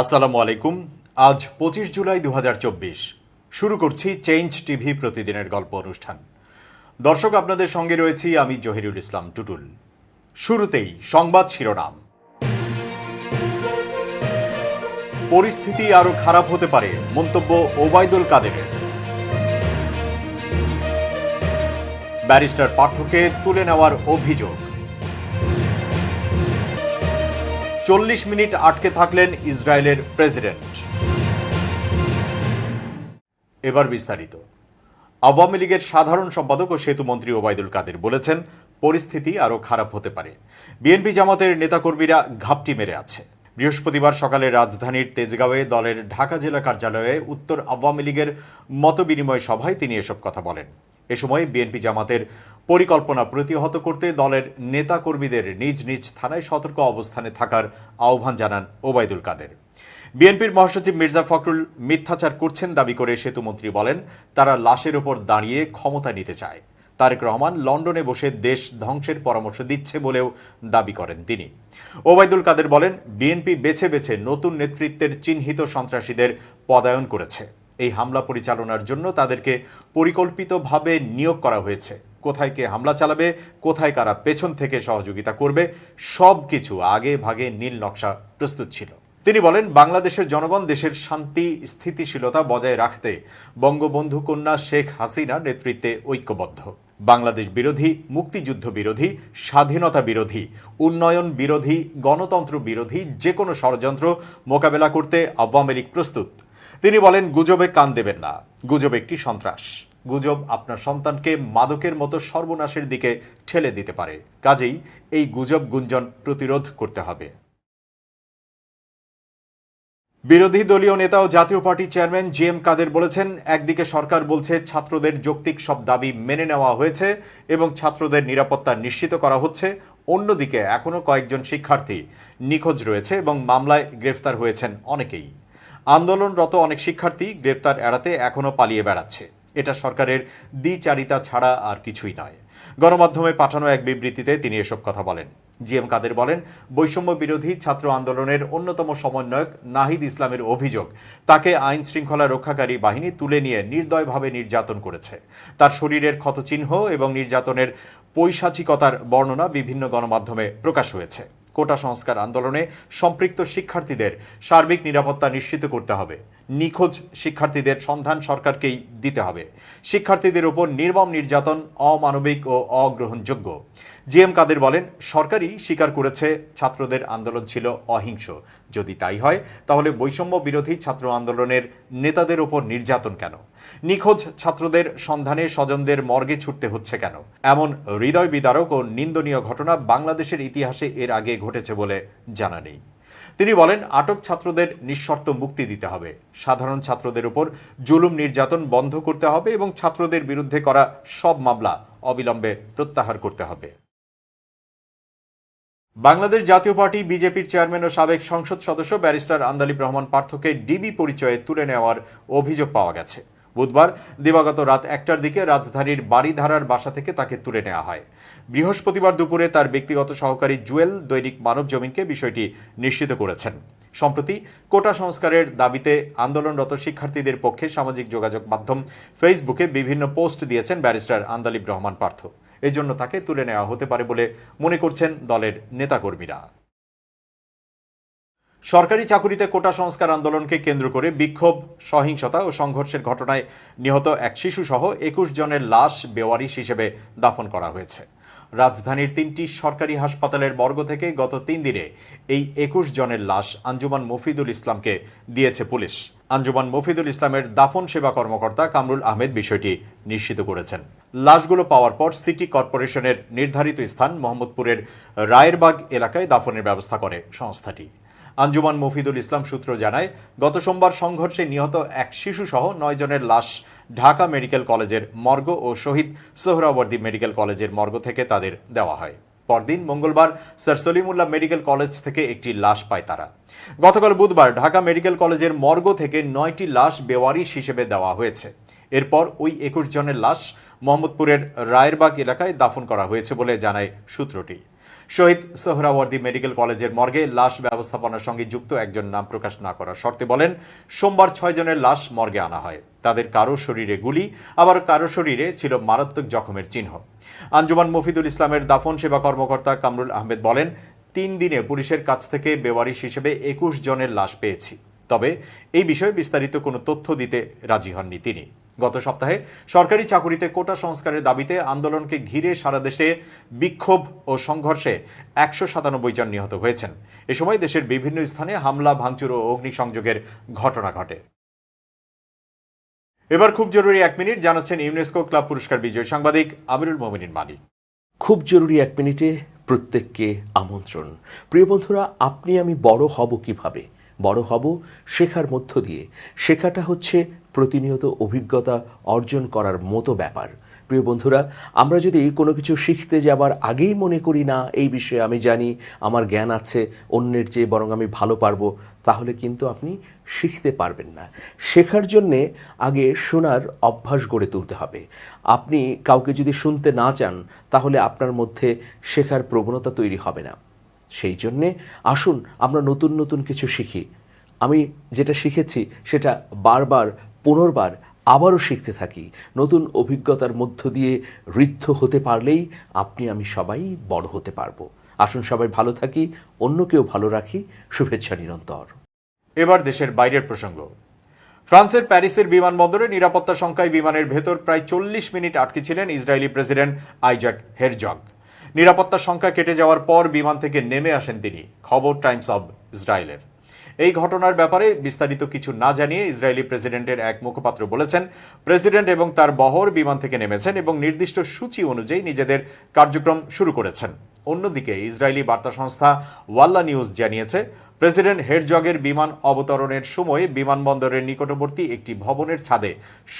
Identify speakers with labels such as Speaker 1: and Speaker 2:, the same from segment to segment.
Speaker 1: আসসালামু আলাইকুম। আজ পঁচিশ জুলাই দু হাজার চব্বিশ। শুরু করছি চেঞ্জ টিভি প্রতিদিনের গল্প অনুষ্ঠান। দর্শক, আপনাদের সঙ্গে রয়েছি আমি জহিরুল ইসলাম টুটুল। শুরুতেই সংবাদ শিরোনাম। পরিস্থিতি আরও খারাপ হতে পারে, মন্তব্য ওবায়দুল কাদেরের। ব্যারিস্টার পার্থকে তুলে নেওয়ার অভিযোগ। চল্লিশ মিনিট আটকে থাকলেন ইসরায়েলের প্রেসিডেন্ট। এবার বিস্তারিত। আওয়ামী লীগের সাধারণ সম্পাদক ও সেতুমন্ত্রী ওবায়দুল কাদের বলেছেন, পরিস্থিতি আরও খারাপ হতে পারে। বিএনপি জামাতের নেতাকর্মীরা ঘাপটি মেরে আছে। বৃহস্পতিবার সকালে রাজধানীর তেজগাঁওয়ে দলের ঢাকা জেলা কার্যালয়ে উত্তর আওয়ামী লীগের মতবিনিময় সভায় তিনি এসব কথা বলেন। এ সময় বিএনপি জামাতের পরিকল্পনা প্রতিহত করতে দলের নেতাকর্মীদের নিজ নিজ থানায় সতর্ক অবস্থানে থাকার আহ্বান জানান ওবায়দুল কাদের। বিএনপির মহাসচিব মির্জা ফখরুল মিথ্যাচার করছেন দাবি করে সেতুমন্ত্রী বলেন, তারা লাশের ওপর দাঁড়িয়ে ক্ষমতা নিতে চায়। তারেক রহমান লন্ডনে বসে দেশ ধ্বংসের পরামর্শ দিচ্ছে বলেও দাবি করেন তিনি। ওবায়দুল কাদের বলেন, বিএনপি বেছে বেছে নতুন নেতৃত্বের চিহ্নিত সন্ত্রাসীদের পদায়ন করেছে। এই হামলা পরিচালনার জন্য তাদেরকে পরিকল্পিতভাবে নিয়োগ করা হয়েছে। কোথায় কে হামলা চালাবে, কোথায় কারা পেছন থেকে সহযোগিতা করবে সব কিছু আগে ভাগে নীল নকশা প্রস্তুত ছিল। তিনি বলেন, বাংলাদেশের জনগণ দেশের শান্তি, স্থিতিশীলতা বজায় রাখতে বঙ্গবন্ধু কন্যা শেখ হাসিনা নেতৃত্বে ঐক্যবদ্ধ। বাংলাদেশ বিরোধী, মুক্তিযুদ্ধ বিরোধী, স্বাধীনতা বিরোধী, উন্নয়ন বিরোধী, গণতন্ত্র বিরোধী যে কোনো ষড়যন্ত্র মোকাবেলা করতে আওয়ামী লীগ প্রস্তুত। তিনি বলেন, গুজবে কান দেবেন না, গুজব একটি সন্ত্রাস। গুজব আপনার সন্তানকে মাদকের মতো সর্বনাশের দিকে ঠেলে দিতে পারে। কাজেই এই গুজব গুঞ্জন প্রতিরোধ করতে হবে। বিরোধী দলীয় নেতা ও জাতীয় পার্টির চেয়ারম্যান জি এম কাদের বলেছেন, একদিকে সরকার বলছে ছাত্রদের যৌক্তিক সব দাবি মেনে নেওয়া হয়েছে এবং ছাত্রদের নিরাপত্তা নিশ্চিত করা হচ্ছে। অন্যদিকে এখনও কয়েকজন শিক্ষার্থী নিখোঁজ রয়েছে এবং মামলায় গ্রেফতার হয়েছেন অনেকেই। আন্দোলনরত অনেক শিক্ষার্থী গ্রেপ্তার এড়াতে এখনও পালিয়ে বেড়াচ্ছে। এটা সরকারের দ্বিচারিতা ছাড়া আর কিছুই নয়। গণমাধ্যমে পাঠানো এক বিবৃতিতে তিনি এসব কথা বলেন। জি এম কাদের বলেন, বৈষম্য বিরোধী ছাত্র আন্দোলনের অন্যতম সমন্বয়ক নাহিদ ইসলামের অভিযোগ, তাকে আইন শৃঙ্খলা রক্ষাকারী বাহিনী তুলে নিয়ে নির্দয়ভাবে নির্যাতন করেছে। তার শরীরের ক্ষতচিহ্ন এবং নির্যাতনের পৈশাচিকতার বর্ণনা বিভিন্ন গণমাধ্যমে প্রকাশ হয়েছে। কোটা সংস্কার আন্দোলনে সম্পৃক্ত শিক্ষার্থীদের সার্বিক নিরাপত্তা নিশ্চিত করতে হবে। নিখোঁজ শিক্ষার্থীদের সন্ধান সরকারকেই দিতে হবে। শিক্ষার্থীদের উপর নির্মম নির্যাতন, অমানবিক ও অগ্রহণযোগ্য। জি এম কাদের বলেন, সরকারই স্বীকার করেছে, ছাত্রদের আন্দোলন ছিল অহিংস। যদি তাই হয়, তাহলে বৈষম্য বিরোধী ছাত্র আন্দোলনের নেতাদের ওপর নির্যাতন কেন? নিখোঁজ ছাত্রদের সন্ধানে স্বজনদের মর্গে ছুটতে হচ্ছে কেন? এমন হৃদয় বিদারক ও নিন্দনীয় ঘটনা বাংলাদেশের ইতিহাসে এর আগে ঘটেছে বলে জানা নেই। তিনি বলেন, আটক ছাত্রদের নিঃশর্ত মুক্তি দিতে হবে। সাধারণ ছাত্রদের উপর জুলুম নির্যাতন বন্ধ করতে হবে এবং ছাত্রদের বিরুদ্ধে করা সব মামলা অবিলম্বে প্রত্যাহার করতে হবে। বাংলাদেশ জাতীয় পার্টি, বিজেপির চেয়ারম্যান ও সাবেক সংসদ সদস্য ব্যারিস্টার আন্দালিব রহমান পার্থকে ডিবি পরিচয়ে তুলে নেওয়ার অভিযোগ পাওয়া গেছে। বুধবার দিবাগত রাত একটার দিকে রাজধানীর বাড়িধারার বাসা থেকে তাকে তুলে নেওয়া হয়। বৃহস্পতিবার দুপুরে তার ব্যক্তিগত সহকারী জুয়েল দৈনিক মানব জমিনকে বিষয়টি নিশ্চিত করেছেন। সম্প্রতি কোটা সংস্কারের দাবিতে আন্দোলনরত শিক্ষার্থীদের পক্ষে সামাজিক যোগাযোগ মাধ্যম ফেসবুকে বিভিন্ন পোস্ট দিয়েছেন ব্যারিস্টার আন্দালিব রহমান পার্থ। এজন্য তাকে তুলে নেওয়া হতে পারে বলে মনে করছেন দলের নেতাকর্মীরা। সরকারি চাকুরিতে কোটা সংস্কার আন্দোলনকে কেন্দ্র করে বিক্ষোভ, সহিংসতা ও সংঘর্ষের ঘটনায় নিহত এক শিশুসহ একুশ জনের লাশ বেওয়ারিশ হিসেবে দাফন করা হয়েছে। রাজধানীর তিনটি সরকারি হাসপাতালের বর্গ থেকে গত তিন দিনে এই একুশ জনের লাশ আঞ্জুমান মফিদুল ইসলামকে দিয়েছে পুলিশ। আঞ্জুমান মফিদুল ইসলামের দাফন সেবা কর্মকর্তা কামরুল আহমেদ বিষয়টি নিশ্চিত করেছেন। লাশগুলো পাওয়ার পর সিটি কর্পোরেশনের নির্ধারিত স্থান মোহাম্মদপুরের রায়েরবাগ এলাকায় দাফনের ব্যবস্থা করে সংস্থাটি। আঞ্জুমান মফিদুল ইসলাম সূত্র জানায়, গত সোমবার সংঘর্ষে নিহত এক শিশুসহ নয় জনের লাশ ঢাকা মেডিকেল কলেজের মর্গ ও শহীদ সোহরাওয়ার্দী মেডিকেল কলেজের মর্গ থেকে তাদের দেওয়া হয়। পরদিন মঙ্গলবার স্যার সলিমুল্লাহ মেডিকেল কলেজ থেকে একটি লাশ পায় তারা। গতকাল বুধবার ঢাকা মেডিকেল কলেজের মর্গ থেকে নয়টি লাশ বেওয়ারিশ হিসেবে দেওয়া হয়েছে। এরপর ওই একুশ জনের লাশ মোহাম্মদপুরের রায়েরবাগ এলাকায় দাফন করা হয়েছে বলে জানায় সূত্রটি। শহীদ সোহরাওয়ার্দী মেডিকেল কলেজের মর্গে লাশ ব্যবস্থাপনার সঙ্গে যুক্ত একজন নাম প্রকাশ না করার শর্তে বলেন, সোমবার ছয় জনের লাশ মর্গে আনা হয়। তাদের কারও শরীরে গুলি, আবার কারও শরীরে ছিল মারাত্মক জখমের চিহ্ন। আঞ্জুমান মফিদুল ইসলামের দাফন সেবা কর্মকর্তা কামরুল আহমেদ বলেন, তিন দিনে পুলিশের কাছ থেকে বেওয়ারিশ হিসেবে একুশ জনের লাশ পেয়েছি। তবে এই বিষয়ে বিস্তারিত কোনো তথ্য দিতে রাজি হননি তিনি। গত সপ্তাহে সরকারি চাকুরিতে কোটা সংস্কারের দাবিতে আন্দোলনকে ঘিরে সারা দেশে বিক্ষোভ ও সংঘর্ষে একশো সাতানব্বই জন নিহত হয়েছেন। এ সময় দেশের বিভিন্ন স্থানে হামলা, ভাঙচুর ও অগ্নিসংযোগের ঘটনা ঘটে। এবার খুব জরুরি এক মিনিট জানাচ্ছেন ইউনেস্কো ক্লাব পুরস্কার বিজয়ী সাংবাদিক আমিরুল মোমিনিন মালিক।
Speaker 2: খুব জরুরি এক মিনিটে প্রত্যেককে আমন্ত্রণ। প্রিয় বন্ধুরা, আপনি আমি বড় হব কীভাবে? বড় হব শেখার মধ্য দিয়ে। শেখাটা হচ্ছে প্রতিনিয়ত অভিজ্ঞতা অর্জন করার মতো ব্যাপার। প্রিয় বন্ধুরা, আমরা যদি কোনো কিছু শিখতে যাবার আগেই মনে করি না, এই বিষয়ে আমি জানি, আমার জ্ঞান আছে, অন্যের চেয়ে বরং আমি ভালো পারব, তাহলে কিন্তু আপনি শিখতে পারবেন না। শেখার জন্যে আগে শোনার অভ্যাস গড়ে তুলতে হবে। আপনি কাউকে যদি শুনতে না চান, তাহলে আপনার মধ্যে শেখার প্রবণতা তৈরি হবে না। সেই জন্যে আসুন, আমরা নতুন নতুন কিছু শিখি। আমি যেটা শিখেছি, সেটা বারবার পুনর্বার আবারও শিখতে থাকি। নতুন অভিজ্ঞতার মধ্য দিয়ে ঋদ্ধ হতে পারলেই আপনি, আমি সবাই বড় হতে পারব। আসুন সবাই ভালো থাকি, অন্যকেও ভালো রাখি। শুভেচ্ছা নিরন্তর।
Speaker 1: এবার দেশের বাইরের প্রসঙ্গ। ফ্রান্সের প্যারিসের বিমানবন্দরে নিরাপত্তা সংখ্যায় বিমানের ভেতর প্রায় চল্লিশ মিনিট আটকে ছিলেন ইসরায়েলি প্রেসিডেন্ট আইজাক হেরজগ। নিরাপত্তা সংখ্যা কেটে যাওয়ার পর বিমান থেকে নেমে আসেন তিনি। খবর টাইমস অব ইসরায়েলের। এই ঘটনার ব্যাপারে বিস্তারিত কিছু না জানিয়ে ইসরায়েলি প্রেসিডেন্টের এক মুখপাত্র বলেছেন, প্রেসিডেন্ট এবং তার বহর বিমান থেকে নেমেছেন এবং নির্দিষ্ট সূচি অনুযায়ী নিজেদের কার্যক্রম শুরু করেছেন। অন্যদিকে ইসরায়েলি বার্তা সংস্থা ওয়াল্লা নিউজ জানিয়েছে, প্রেসিডেন্ট হেরজগের বিমান অবতরণের সময় বিমানবন্দরের নিকটবর্তী একটি ভবনের ছাদে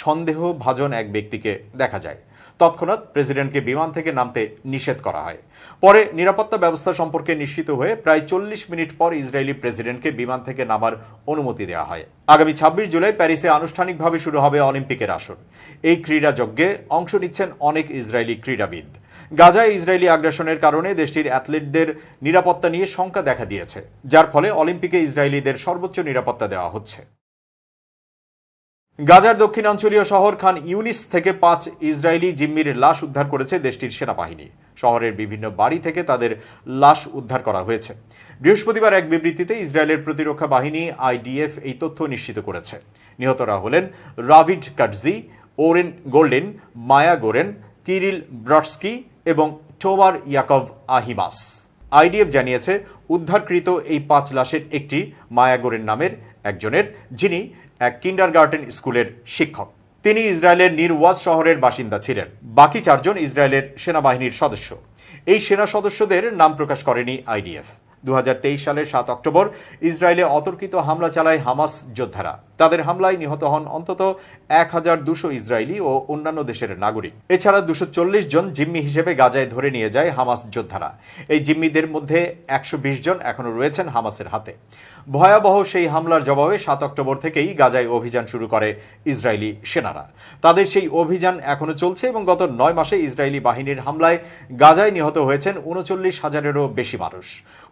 Speaker 1: সন্দেহভাজন এক ব্যক্তিকে দেখা যায়। তৎক্ষণাৎ প্রেসিডেন্টকে বিমান থেকে নামতে নিষেধ করা হয়। পরে নিরাপত্তা ব্যবস্থা সম্পর্কে নিশ্চিত হয়ে প্রায় চল্লিশ মিনিট পর ইসরায়েলি প্রেসিডেন্টকে বিমান থেকে নামার অনুমতি দেওয়া হয়। আগামী ছাব্বিশ জুলাই প্যারিসে আনুষ্ঠানিকভাবে শুরু হবে অলিম্পিকের আসর। এই ক্রীড়া যজ্ঞে অংশ নিচ্ছেন অনেক ইসরায়েলি ক্রীড়াবিদ। গাজায় ইসরায়েলি আগ্রাসনের কারণে দেশটির অ্যাথলিটদের নিরাপত্তা নিয়ে শঙ্কা দেখা দিয়েছে, যার ফলে অলিম্পিকে ইসরায়েলিদের সর্বোচ্চ নিরাপত্তা দেওয়া হচ্ছে। গাজার দক্ষিণাঞ্চলীয় শহর খান ইউনিস থেকে পাঁচ ইসরায়েলি জিম্মির লাশ উদ্ধার করেছে দেশটির সেনাবাহিনী। শহরের বিভিন্ন বাড়ি থেকে তাদের লাশ উদ্ধার করা হয়েছে। বৃহস্পতিবার এক বিবৃতিতে ইসরায়েলের প্রতিরক্ষা বাহিনী, আইডিএফ, এই তথ্য নিশ্চিত করেছে। নিহতরা হলেন Ravid Katzi, Oren Golden, Maya Goren, Kiril Brotsky এবং টোবার ইয়াকভ আহিমাস। আইডিএফ জানিয়েছে, উদ্ধারকৃত এই পাঁচ লাশের একটি মায়াগোরের নামের একজনের, যিনি এক কিন্ডার গার্ডেন স্কুলের শিক্ষক। তিনি ইসরায়েলের নিরওয়াজ শহরের বাসিন্দা ছিলেন। বাকি চারজন ইসরায়েলের সেনাবাহিনীর সদস্য। এই সেনা সদস্যদের নাম প্রকাশ করেনি আইডিএফ। দু হাজার তেইশ সালের সাত অক্টোবর ইসরায়েলে অতর্কিত হামলা চালায় হামাস যোদ্ধারা। তাদের হামলায় নিহত হন অন্তত এক হাজার দুশো ইসরায়েলি ও অন্যান্য দেশের নাগরিক। এছাড়া দুশো চল্লিশ জন জিম্মি হিসেবে গাজায় ধরে নিয়ে যায় হামাস যোদ্ধারা। এই জিম্মিদের মধ্যে একশো বিশ জন এখনও রয়েছেন হামাসের হাতে। ভয়াবহ সেই হামলার জবাবে সাত অক্টোবর থেকেই গাজায় অভিযান শুরু করে ইসরায়েলি সেনারা। তাদের সেই অভিযান এখনও চলছে এবং গত নয় মাসে ইসরায়েলি বাহিনীর হামলায় গাজায় নিহত হয়েছেন উনচল্লিশ হাজারেরও বেশি মানুষ।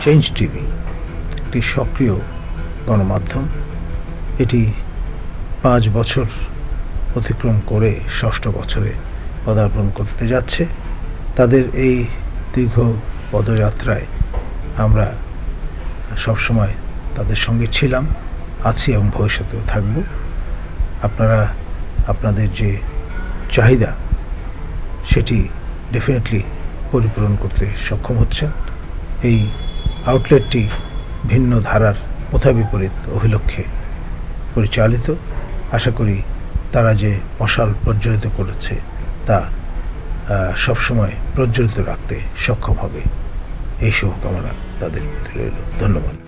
Speaker 3: চেঞ্জ টিভি একটি সক্রিয় গণমাধ্যম। এটি পাঁচ বছর অতিক্রম করে ষষ্ঠ বছরে পদার্পণ করতে যাচ্ছে। তাদের এই দীর্ঘ পদযাত্রায় আমরা সবসময় তাদের সঙ্গে ছিলাম, আছি এবং ভবিষ্যতেও থাকব। আপনারা, আপনাদের যে চাহিদা, সেটি ডেফিনেটলি পরিপূরণ করতে সক্ষম হচ্ছেন। এই আউটলেটটি ভিন্ন ধারার প্রথা বিপরীত অভিলক্ষে পরিচালিত। আশা করি তারা যে মশাল প্রজ্বলিত করেছে তা সবসময় প্রজ্বলিত রাখতে সক্ষম হবে। এই শুভকামনা তাদের প্রতি রইল। ধন্যবাদ।